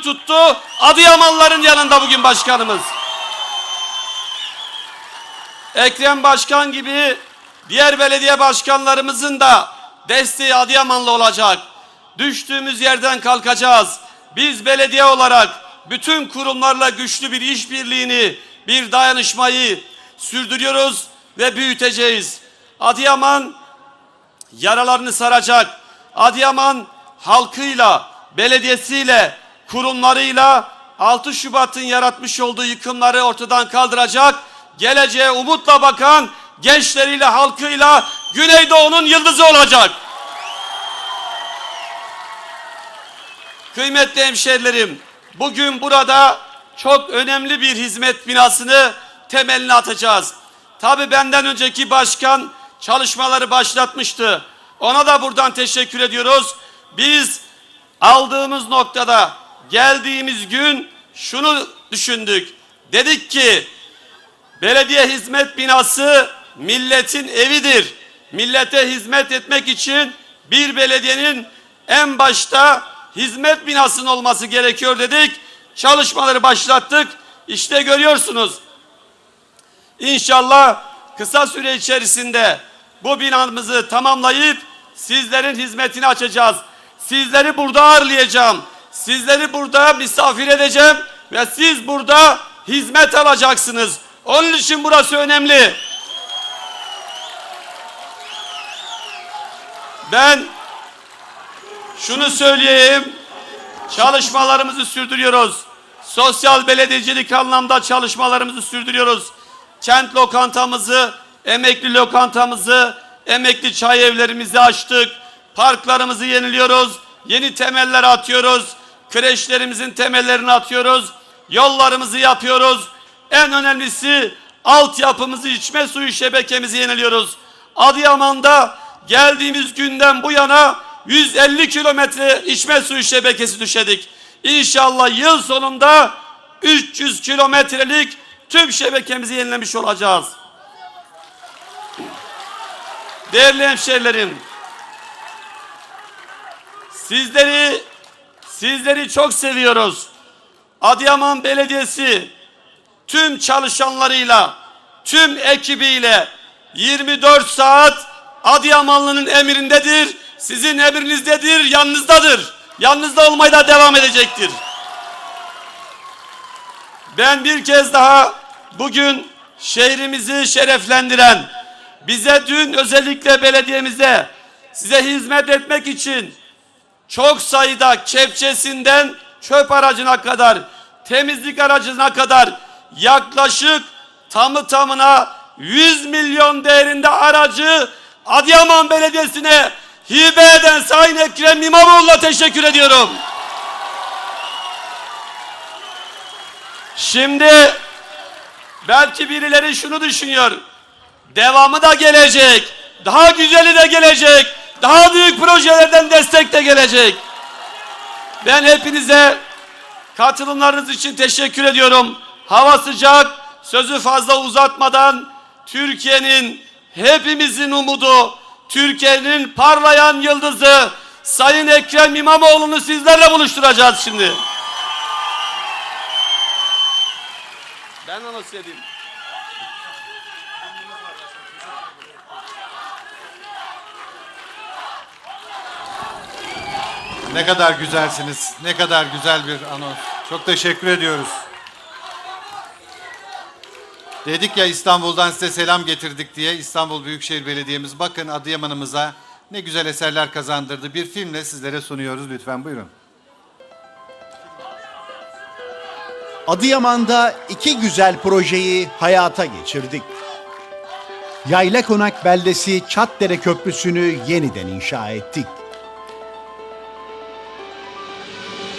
tuttu. Adıyamanlıların yanında bugün başkanımız. Ekrem Başkan gibi diğer belediye başkanlarımızın da desteği Adıyamanlı olacak. Düştüğümüz yerden kalkacağız. Biz belediye olarak bütün kurumlarla güçlü bir işbirliğini, bir dayanışmayı sürdürüyoruz ve büyüteceğiz. Adıyaman yaralarını saracak. Adıyaman halkıyla, belediyesiyle, kurumlarıyla 6 Şubat'ın yaratmış olduğu yıkımları ortadan kaldıracak. Geleceğe umutla bakan gençleriyle, halkıyla Güneydoğu'nun yıldızı olacak. Kıymetli hemşerilerim, bugün burada çok önemli bir hizmet binasını temelini atacağız. Tabi benden önceki başkan çalışmaları başlatmıştı. Ona da buradan teşekkür ediyoruz. Biz aldığımız noktada geldiğimiz gün şunu düşündük. Dedik ki belediye hizmet binası milletin evidir. Millete hizmet etmek için bir belediyenin en başta hizmet binasının olması gerekiyor dedik. Çalışmaları başlattık. İşte görüyorsunuz. İnşallah kısa süre içerisinde bu binamızı tamamlayıp sizlerin hizmetini açacağız. Sizleri burada ağırlayacağım. Sizleri burada misafir edeceğim ve siz burada hizmet alacaksınız. Onun için burası önemli. Ben şunu söyleyeyim. Çalışmalarımızı sürdürüyoruz. Sosyal belediyecilik anlamda çalışmalarımızı sürdürüyoruz. Kent lokantamızı, emekli lokantamızı, emekli çay evlerimizi açtık. Parklarımızı yeniliyoruz. Yeni temeller atıyoruz. Kreşlerimizin temellerini atıyoruz. Yollarımızı yapıyoruz. En önemlisi altyapımızı, içme suyu şebekemizi yeniliyoruz. Adıyaman'da geldiğimiz günden bu yana 150 kilometre içme suyu şebekesi düşedik. İnşallah yıl sonunda 300 kilometrelik tüm şebekemizi yenilemiş olacağız. Değerli hemşehrilerim, sizleri sizleri çok seviyoruz. Adıyaman Belediyesi tüm çalışanlarıyla, tüm ekibiyle 24 saat Adıyamanlı'nın emrindedir. Sizin emrinizdedir, yanınızdadır. Yanınızda olmaya da devam edecektir. Ben bir kez daha bugün şehrimizi şereflendiren, bize dün özellikle belediyemize size hizmet etmek için çok sayıda kepçesinden çöp aracına kadar, temizlik aracına kadar yaklaşık tamı tamına 100 milyon değerinde aracı Adıyaman Belediyesi'ne hibe eden Sayın Ekrem İmamoğlu'na teşekkür ediyorum. Şimdi belki birileri şunu düşünüyor. Devamı da gelecek. Daha güzeli de gelecek. Daha büyük projelerden destek de gelecek. Ben hepinize katılımlarınız için teşekkür ediyorum. Hava sıcak. Sözü fazla uzatmadan Türkiye'nin hepimizin umudu, Türkiye'nin parlayan yıldızı Sayın Ekrem İmamoğlu'nu sizlerle buluşturacağız şimdi. Ben anons edeyim. Ne kadar güzelsiniz. Ne kadar güzel bir anons. Çok teşekkür ediyoruz. Dedik ya İstanbul'dan size selam getirdik diye İstanbul Büyükşehir Belediye'miz bakın Adıyaman'ımıza ne güzel eserler kazandırdı. Bir filmle sizlere sunuyoruz. Lütfen buyurun. Adıyaman'da iki güzel projeyi hayata geçirdik. Yayla Konak beldesi Çatdere Köprüsü'nü yeniden inşa ettik.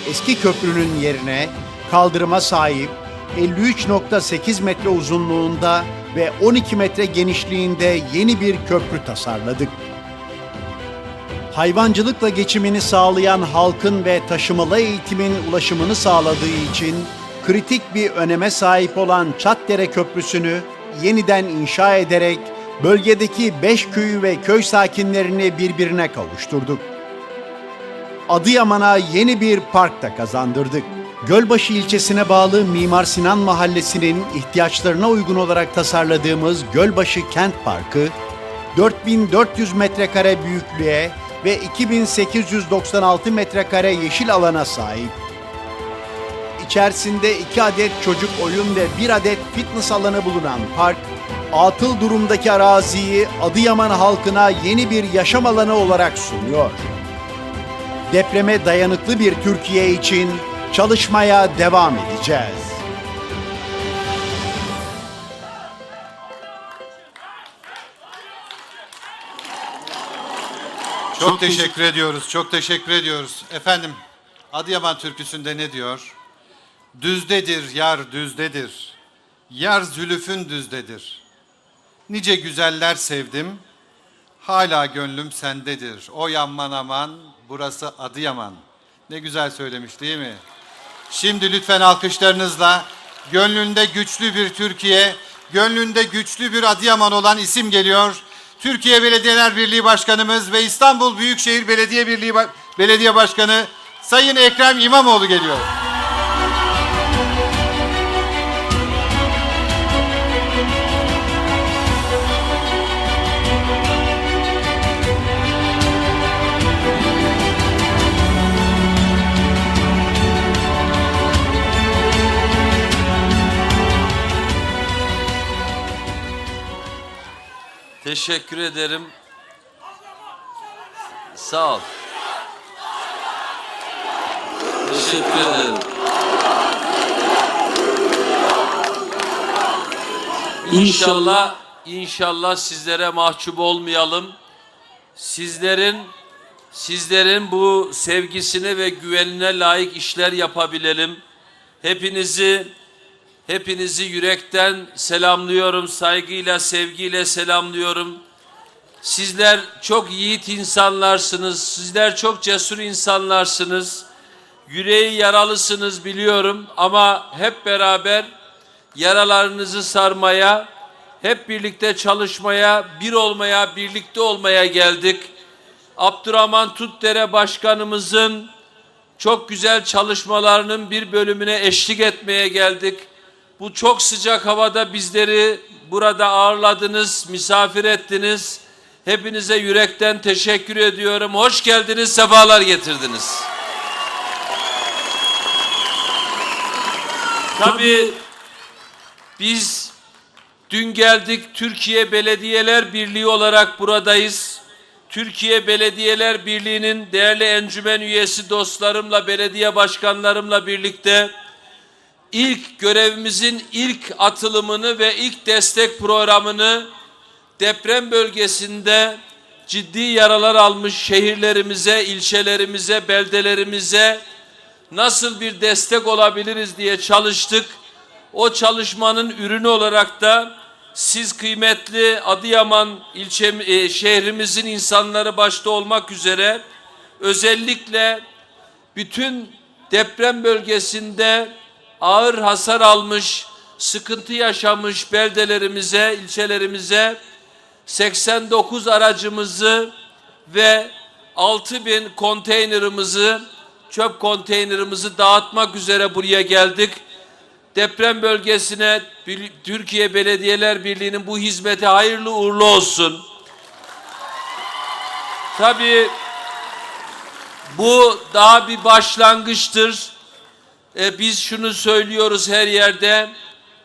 Eski köprünün yerine kaldırıma sahip 53.8 metre uzunluğunda ve 12 metre genişliğinde yeni bir köprü tasarladık. Hayvancılıkla geçimini sağlayan halkın ve taşımalı eğitimin ulaşımını sağladığı için kritik bir öneme sahip olan Çatdere Köprüsü'nü yeniden inşa ederek bölgedeki beş köyü ve köy sakinlerini birbirine kavuşturduk. Adıyaman'a yeni bir park da kazandırdık. Gölbaşı ilçesine bağlı Mimar Sinan Mahallesi'nin ihtiyaçlarına uygun olarak tasarladığımız Gölbaşı Kent Parkı, 4400 metrekare büyüklüğe ve 2896 metrekare yeşil alana sahip. İçerisinde 2 adet çocuk oyun ve 1 adet fitness alanı bulunan park, atıl durumdaki araziyi Adıyaman halkına yeni bir yaşam alanı olarak sunuyor. Depreme dayanıklı bir Türkiye için çalışmaya devam edeceğiz. Çok teşekkür ediyoruz. Çok teşekkür ediyoruz. Efendim Adıyaman türküsünde ne diyor? Düzdedir yar düzdedir. Yar zülüfün düzdedir. Nice güzeller sevdim. Hala gönlüm sendedir. O yanman aman burası Adıyaman. Ne güzel söylemiş değil mi? Şimdi lütfen alkışlarınızla gönlünde güçlü bir Türkiye, gönlünde güçlü bir Adıyaman olan isim geliyor. Türkiye Belediyeler Birliği Başkanımız ve İstanbul Büyükşehir Belediye Birliği Belediye Başkanı Sayın Ekrem İmamoğlu geliyor. Teşekkür ederim. Sağ ol. Teşekkür ederim. İnşallah, inşallah sizlere mahcup olmayalım. Sizlerin sizlerin bu sevgisine ve güvenine layık işler yapabilelim. Hepinizi Hepinizi yürekten selamlıyorum, saygıyla, sevgiyle selamlıyorum. Sizler çok yiğit insanlarsınız, sizler çok cesur insanlarsınız. Yüreği yaralısınız biliyorum ama hep beraber yaralarınızı sarmaya, hep birlikte çalışmaya, bir olmaya, birlikte olmaya geldik. Abdurrahman Tutdere Başkanımızın çok güzel çalışmalarının bir bölümüne eşlik etmeye geldik. Bu çok sıcak havada bizleri burada ağırladınız, misafir ettiniz. Hepinize yürekten teşekkür ediyorum. Hoş geldiniz, sefalar getirdiniz. Tabii biz dün geldik Türkiye Belediyeler Birliği olarak buradayız. Türkiye Belediyeler Birliği'nin değerli encümen üyesi dostlarımla, belediye başkanlarımla birlikte ilk görevimizin ilk atılımını ve ilk destek programını deprem bölgesinde ciddi yaralar almış şehirlerimize, ilçelerimize, beldelerimize nasıl bir destek olabiliriz diye çalıştık. O çalışmanın ürünü olarak da siz kıymetli Adıyaman ilçe e, şehrimizin insanları başta olmak üzere özellikle bütün deprem bölgesinde ağır hasar almış, sıkıntı yaşamış beldelerimize, ilçelerimize 89 aracımızı ve 6000 konteynerimizi, çöp konteynerimizi dağıtmak üzere buraya geldik. Deprem bölgesine Türkiye Belediyeler Birliği'nin bu hizmeti hayırlı uğurlu olsun. Tabii bu daha bir başlangıçtır. E, biz şunu söylüyoruz her yerde.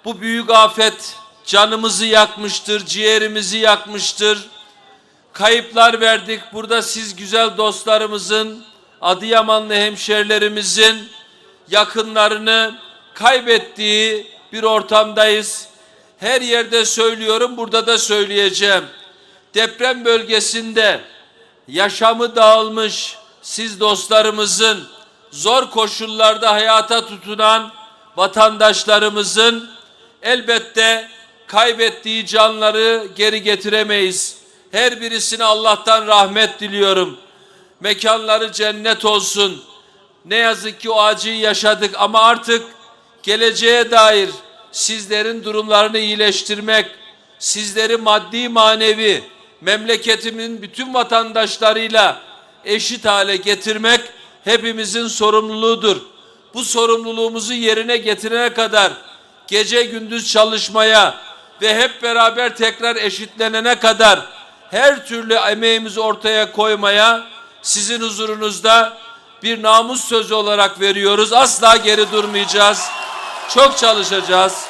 Bu büyük afet canımızı yakmıştır, ciğerimizi yakmıştır. Kayıplar verdik. Burada siz güzel dostlarımızın, Adıyamanlı hemşerilerimizin yakınlarını kaybettiği bir ortamdayız. Her yerde söylüyorum, burada da söyleyeceğim. Deprem bölgesinde yaşamı dağılmış siz dostlarımızın zor koşullarda hayata tutunan vatandaşlarımızın elbette kaybettiği canları geri getiremeyiz. Her birisine Allah'tan rahmet diliyorum. Mekanları cennet olsun. Ne yazık ki o acıyı yaşadık ama artık geleceğe dair sizlerin durumlarını iyileştirmek, sizleri maddi manevi memleketimin bütün vatandaşlarıyla eşit hale getirmek hepimizin sorumluluğudur. bu sorumluluğumuzu yerine getirene kadar gece gündüz çalışmaya ve hep beraber tekrar eşitlenene kadar her türlü emeğimizi ortaya koymaya sizin huzurunuzda bir namus sözü olarak veriyoruz. Asla geri durmayacağız. Çok çalışacağız.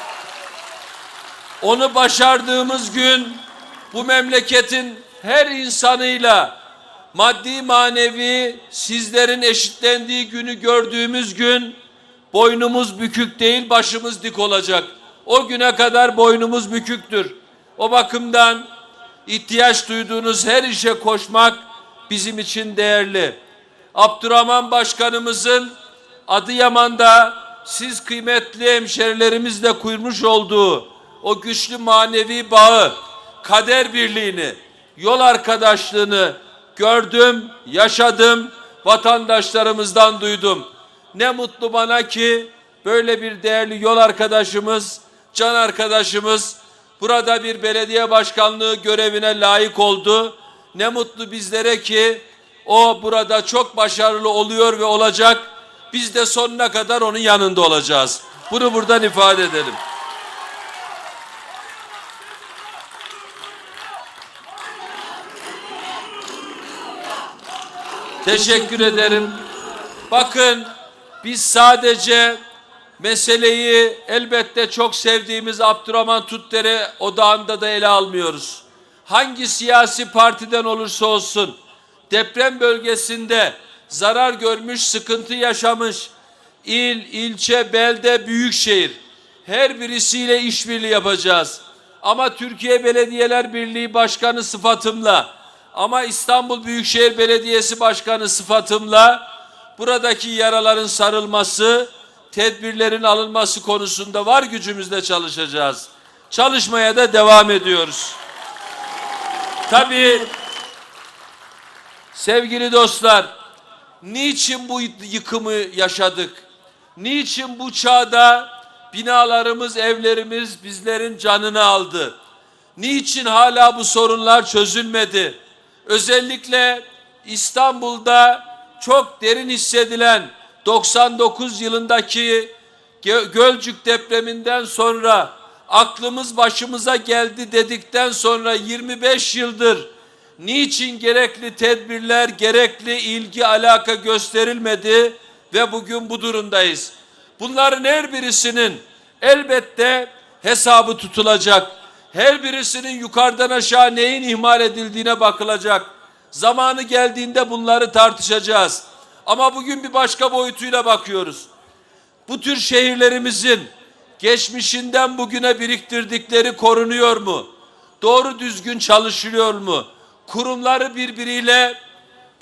Onu başardığımız gün bu memleketin her insanıyla maddi manevi sizlerin eşitlendiği günü gördüğümüz gün boynumuz bükük değil başımız dik olacak. O güne kadar boynumuz büküktür. O bakımdan ihtiyaç duyduğunuz her işe koşmak bizim için değerli. Abdurrahman Başkanımızın Adıyaman'da siz kıymetli hemşerilerimizle kurmuş olduğu o güçlü manevi bağı, kader birliğini, yol arkadaşlığını gördüm, yaşadım, vatandaşlarımızdan duydum. Ne mutlu bana ki böyle bir değerli yol arkadaşımız, can arkadaşımız burada bir belediye başkanlığı görevine layık oldu. Ne mutlu bizlere ki o burada çok başarılı oluyor ve olacak. Biz de sonuna kadar onun yanında olacağız. Bunu buradan ifade edelim. Teşekkür ederim. Bakın biz sadece meseleyi elbette çok sevdiğimiz Abdurrahman Tutdere odağında da ele almıyoruz. Hangi siyasi partiden olursa olsun deprem bölgesinde zarar görmüş, sıkıntı yaşamış il, ilçe, belde, büyükşehir her birisiyle işbirliği yapacağız. Ama Türkiye Belediyeler Birliği Başkanı sıfatımla ama İstanbul Büyükşehir Belediyesi Başkanı sıfatımla buradaki yaraların sarılması, tedbirlerin alınması konusunda var gücümüzle çalışacağız. Çalışmaya da devam ediyoruz. Tabii sevgili dostlar, niçin bu yıkımı yaşadık? Niçin bu çağda binalarımız, evlerimiz bizlerin canını aldı? Niçin hala bu sorunlar çözülmedi? Özellikle İstanbul'da çok derin hissedilen 99 yılındaki Gö- Gölcük depreminden sonra aklımız başımıza geldi dedikten sonra 25 yıldır niçin gerekli tedbirler, gerekli ilgi, alaka gösterilmedi ve bugün bu durumdayız. Bunların her birisinin elbette hesabı tutulacak. Her birisinin yukarıdan aşağı neyin ihmal edildiğine bakılacak. Zamanı geldiğinde bunları tartışacağız. Ama bugün bir başka boyutuyla bakıyoruz. Bu tür şehirlerimizin geçmişinden bugüne biriktirdikleri korunuyor mu? Doğru düzgün çalışılıyor mu? Kurumları birbiriyle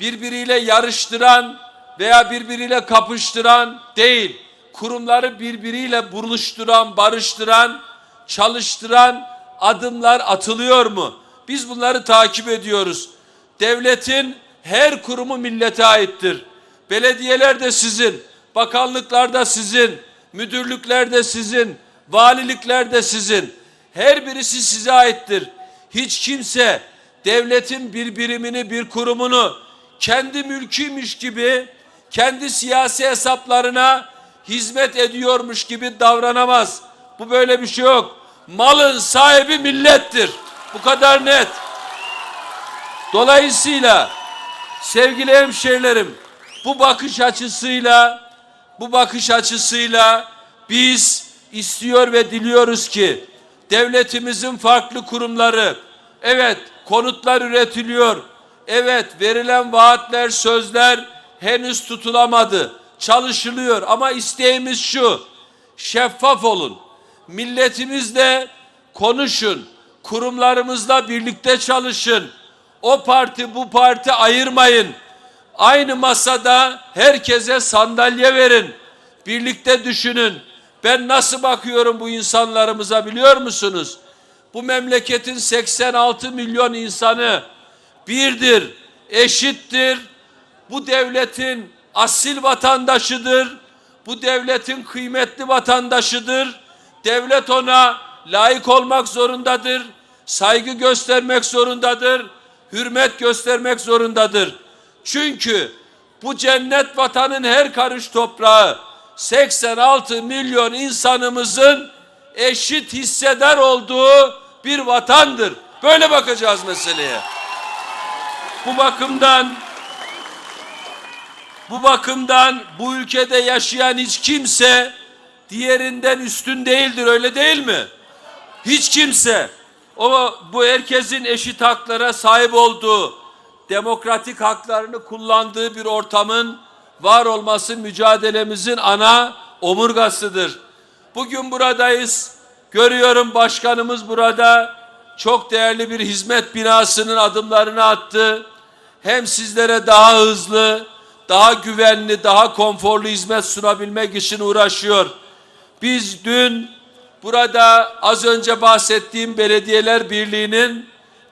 birbiriyle yarıştıran veya birbiriyle kapıştıran değil. Kurumları birbiriyle buluşturan, barıştıran, çalıştıran adımlar atılıyor mu? Biz bunları takip ediyoruz. Devletin her kurumu millete aittir. Belediyeler de sizin, bakanlıklar da sizin, müdürlükler de sizin, valilikler de sizin. Her birisi size aittir. Hiç kimse devletin bir birimini, bir kurumunu kendi mülküymüş gibi, kendi siyasi hesaplarına hizmet ediyormuş gibi davranamaz. Bu böyle bir şey yok. Malın sahibi millettir. Bu kadar net. Dolayısıyla sevgili hemşehrilerim bu bakış açısıyla bu bakış açısıyla biz istiyor ve diliyoruz ki devletimizin farklı kurumları evet konutlar üretiliyor. Evet verilen vaatler sözler henüz tutulamadı. Çalışılıyor ama isteğimiz şu. Şeffaf olun. Milletimizle konuşun. Kurumlarımızla birlikte çalışın. O parti bu parti ayırmayın. Aynı masada herkese sandalye verin. Birlikte düşünün. Ben nasıl bakıyorum bu insanlarımıza biliyor musunuz? Bu memleketin 86 milyon insanı birdir, eşittir. Bu devletin asil vatandaşıdır. Bu devletin kıymetli vatandaşıdır. Devlet ona layık olmak zorundadır. Saygı göstermek zorundadır. Hürmet göstermek zorundadır. Çünkü bu cennet vatanın her karış toprağı 86 milyon insanımızın eşit hissedar olduğu bir vatandır. Böyle bakacağız meseleye. Bu bakımdan bu bakımdan bu ülkede yaşayan hiç kimse diğerinden üstün değildir öyle değil mi? Hiç kimse o bu herkesin eşit haklara sahip olduğu, demokratik haklarını kullandığı bir ortamın var olması mücadelemizin ana omurgasıdır. Bugün buradayız. Görüyorum başkanımız burada çok değerli bir hizmet binasının adımlarını attı. Hem sizlere daha hızlı, daha güvenli, daha konforlu hizmet sunabilmek için uğraşıyor. Biz dün burada az önce bahsettiğim Belediyeler Birliği'nin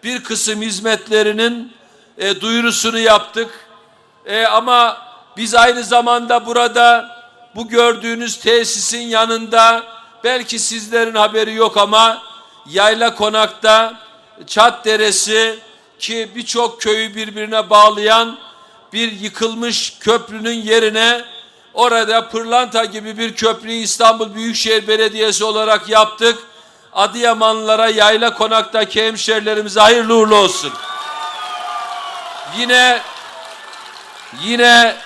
bir kısım hizmetlerinin e, duyurusunu yaptık. E, ama biz aynı zamanda burada bu gördüğünüz tesisin yanında belki sizlerin haberi yok ama Yayla Konak'ta Çat Deresi ki birçok köyü birbirine bağlayan bir yıkılmış köprünün yerine orada pırlanta gibi bir köprüyü İstanbul Büyükşehir Belediyesi olarak yaptık. Adıyamanlılara Yayla Konak'taki hemşerilerimize hayırlı uğurlu olsun. Yine yine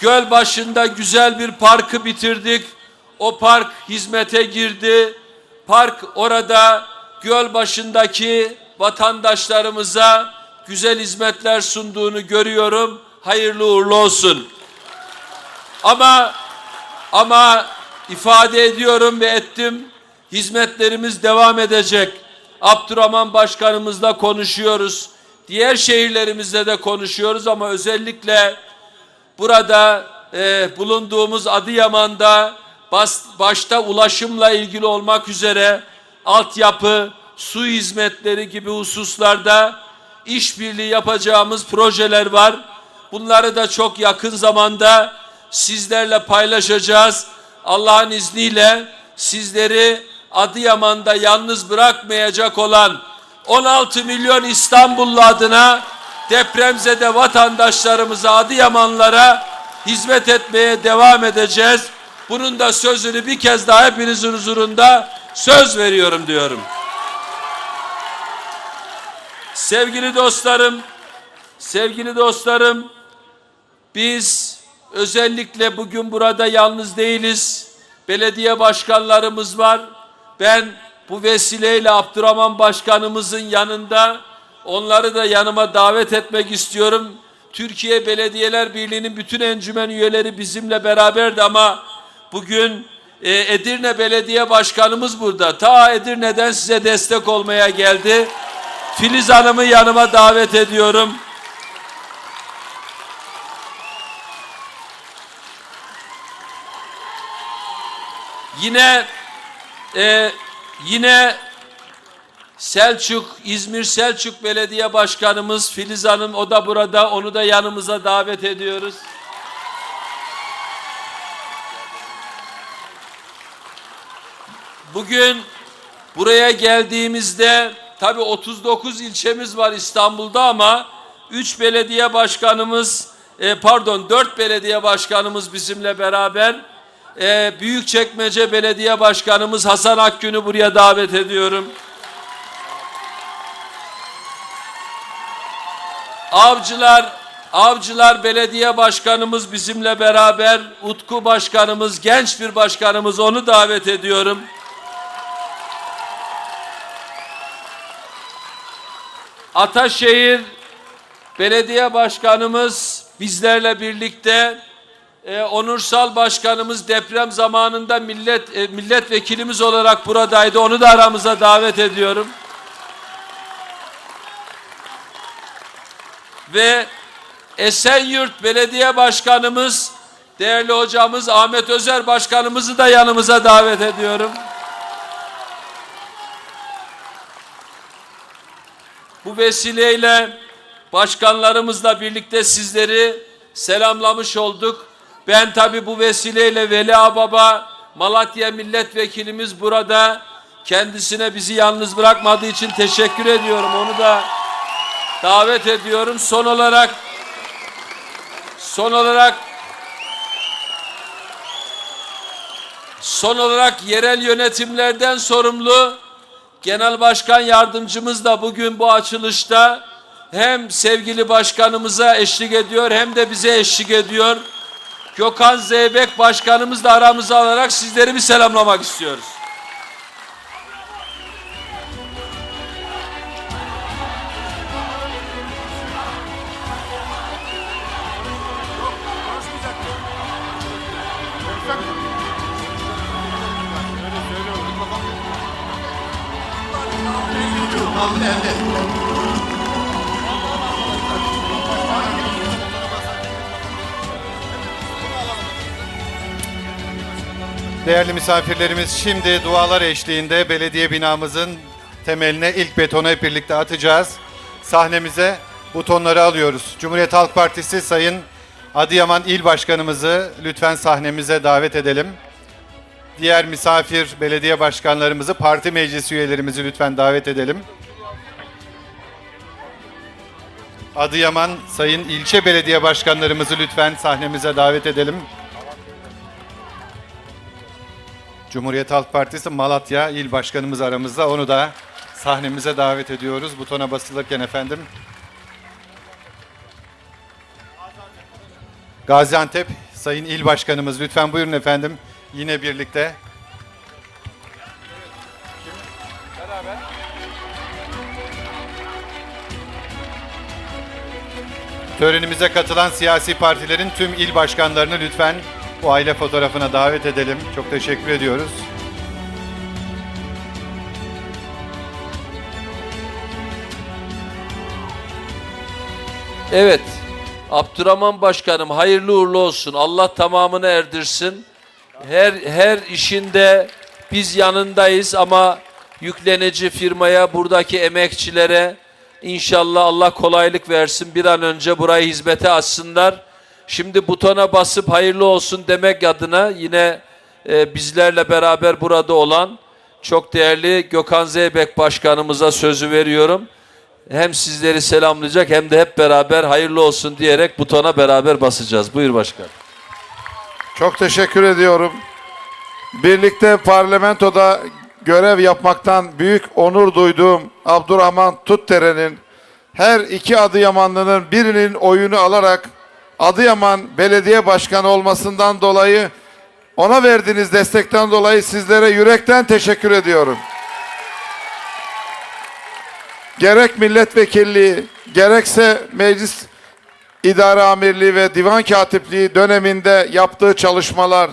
göl başında güzel bir parkı bitirdik. O park hizmete girdi. Park orada göl başındaki vatandaşlarımıza güzel hizmetler sunduğunu görüyorum. Hayırlı uğurlu olsun. Ama ama ifade ediyorum ve ettim. Hizmetlerimiz devam edecek. Abdurrahman Başkanımızla konuşuyoruz. Diğer şehirlerimizde de konuşuyoruz ama özellikle burada e, bulunduğumuz Adıyaman'da bas, başta ulaşımla ilgili olmak üzere altyapı, su hizmetleri gibi hususlarda işbirliği yapacağımız projeler var. Bunları da çok yakın zamanda sizlerle paylaşacağız. Allah'ın izniyle sizleri Adıyaman'da yalnız bırakmayacak olan 16 milyon İstanbullu adına depremzede vatandaşlarımıza, Adıyamanlara hizmet etmeye devam edeceğiz. Bunun da sözünü bir kez daha hepinizin huzurunda söz veriyorum diyorum. Sevgili dostlarım, sevgili dostlarım, biz özellikle bugün burada yalnız değiliz. Belediye başkanlarımız var. Ben bu vesileyle Abdurrahman Başkanımızın yanında onları da yanıma davet etmek istiyorum. Türkiye Belediyeler Birliği'nin bütün encümen üyeleri bizimle beraberdi ama bugün e, Edirne Belediye Başkanımız burada. Ta Edirne'den size destek olmaya geldi. Filiz Hanım'ı yanıma davet ediyorum. Yine e, yine Selçuk, İzmir Selçuk Belediye Başkanımız Filiz Hanım o da burada. Onu da yanımıza davet ediyoruz. Bugün buraya geldiğimizde tabi 39 ilçemiz var İstanbul'da ama 3 belediye başkanımız e, pardon 4 belediye başkanımız bizimle beraber e, Büyükçekmece Belediye Başkanımız Hasan Akgün'ü buraya davet ediyorum. Avcılar Avcılar Belediye Başkanımız bizimle beraber Utku Başkanımız genç bir başkanımız onu davet ediyorum. Ataşehir Belediye Başkanımız bizlerle birlikte e, onursal başkanımız deprem zamanında millet e, milletvekilimiz olarak buradaydı. Onu da aramıza davet ediyorum. Ve Esenyurt Belediye Başkanımız değerli hocamız Ahmet Özer Başkanımızı da yanımıza davet ediyorum. Bu vesileyle başkanlarımızla birlikte sizleri selamlamış olduk. Ben tabi bu vesileyle Veli Baba Malatya milletvekilimiz burada kendisine bizi yalnız bırakmadığı için teşekkür ediyorum. Onu da davet ediyorum. Son olarak son olarak Son olarak yerel yönetimlerden sorumlu Genel Başkan Yardımcımız da bugün bu açılışta hem sevgili başkanımıza eşlik ediyor hem de bize eşlik ediyor. Gökhan Zeybek Başkanımız da aramıza alarak sizleri bir selamlamak istiyoruz. Değerli misafirlerimiz şimdi dualar eşliğinde belediye binamızın temeline ilk betonu hep birlikte atacağız. Sahnemize butonları alıyoruz. Cumhuriyet Halk Partisi Sayın Adıyaman İl Başkanımızı lütfen sahnemize davet edelim. Diğer misafir belediye başkanlarımızı, parti meclis üyelerimizi lütfen davet edelim. Adıyaman Sayın İlçe Belediye Başkanlarımızı lütfen sahnemize davet edelim. Cumhuriyet Halk Partisi Malatya İl Başkanımız aramızda. Onu da sahnemize davet ediyoruz. Butona basılırken efendim. Gaziantep Sayın İl Başkanımız lütfen buyurun efendim. Yine birlikte. Törenimize katılan siyasi partilerin tüm il başkanlarını lütfen bu aile fotoğrafına davet edelim. Çok teşekkür ediyoruz. Evet. Abdurrahman Başkanım hayırlı uğurlu olsun. Allah tamamını erdirsin. Her her işinde biz yanındayız ama yüklenici firmaya, buradaki emekçilere inşallah Allah kolaylık versin. Bir an önce burayı hizmete açsınlar. Şimdi butona basıp hayırlı olsun demek adına yine e, bizlerle beraber burada olan çok değerli Gökhan Zeybek Başkanımıza sözü veriyorum hem sizleri selamlayacak hem de hep beraber hayırlı olsun diyerek butona beraber basacağız. Buyur başkan. Çok teşekkür ediyorum. Birlikte parlamentoda görev yapmaktan büyük onur duyduğum Abdurrahman Tuttere'nin her iki Adıyamanlı'nın birinin oyunu alarak Adıyaman Belediye Başkanı olmasından dolayı ona verdiğiniz destekten dolayı sizlere yürekten teşekkür ediyorum. Gerek milletvekilliği, gerekse meclis İdare Amirliği ve Divan Katipliği döneminde yaptığı çalışmalar,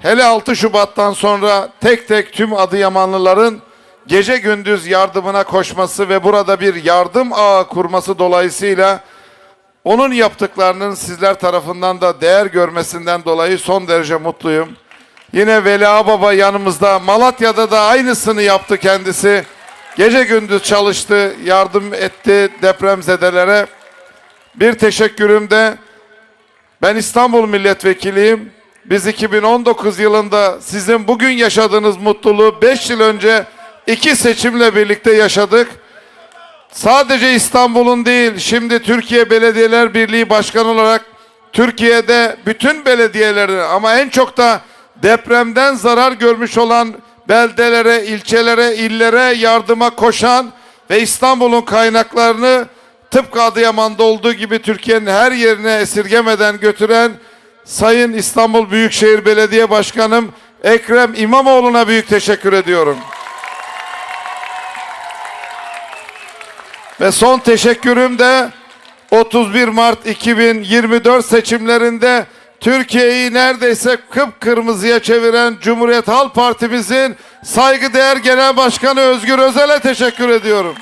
hele 6 Şubat'tan sonra tek tek tüm Adıyamanlıların gece gündüz yardımına koşması ve burada bir yardım ağı kurması dolayısıyla onun yaptıklarının sizler tarafından da değer görmesinden dolayı son derece mutluyum. Yine Veli Baba yanımızda, Malatya'da da aynısını yaptı kendisi. Gece gündüz çalıştı, yardım etti depremzedelere. Bir teşekkürüm de ben İstanbul milletvekiliyim. Biz 2019 yılında sizin bugün yaşadığınız mutluluğu 5 yıl önce iki seçimle birlikte yaşadık. Sadece İstanbul'un değil, şimdi Türkiye Belediyeler Birliği Başkanı olarak Türkiye'de bütün belediyelerin ama en çok da depremden zarar görmüş olan beldelere, ilçelere, illere yardıma koşan ve İstanbul'un kaynaklarını tıpkı Adıyaman'da olduğu gibi Türkiye'nin her yerine esirgemeden götüren Sayın İstanbul Büyükşehir Belediye Başkanım Ekrem İmamoğlu'na büyük teşekkür ediyorum. Ve son teşekkürüm de 31 Mart 2024 seçimlerinde Türkiye'yi neredeyse kıpkırmızıya çeviren Cumhuriyet Halk Partimizin saygıdeğer Genel Başkanı Özgür Özel'e teşekkür ediyorum.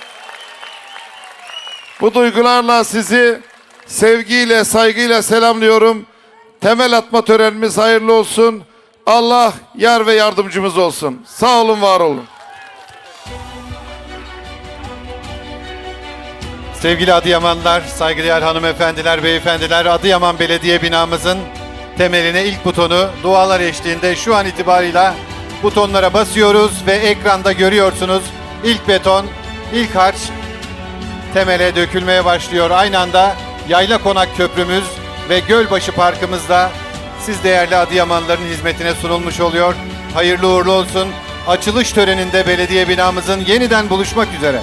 Bu duygularla sizi sevgiyle, saygıyla selamlıyorum. Temel atma törenimiz hayırlı olsun. Allah yar ve yardımcımız olsun. Sağ olun, var olun. Sevgili Adıyamanlar, saygıdeğer hanımefendiler, beyefendiler, Adıyaman Belediye binamızın temeline ilk butonu dualar eşliğinde şu an itibarıyla butonlara basıyoruz ve ekranda görüyorsunuz ilk beton, ilk harç temele dökülmeye başlıyor. Aynı anda Yayla Konak Köprümüz ve Gölbaşı Parkımız da siz değerli Adıyamanlıların hizmetine sunulmuş oluyor. hayırlı uğurlu olsun. Açılış töreninde belediye binamızın yeniden buluşmak üzere.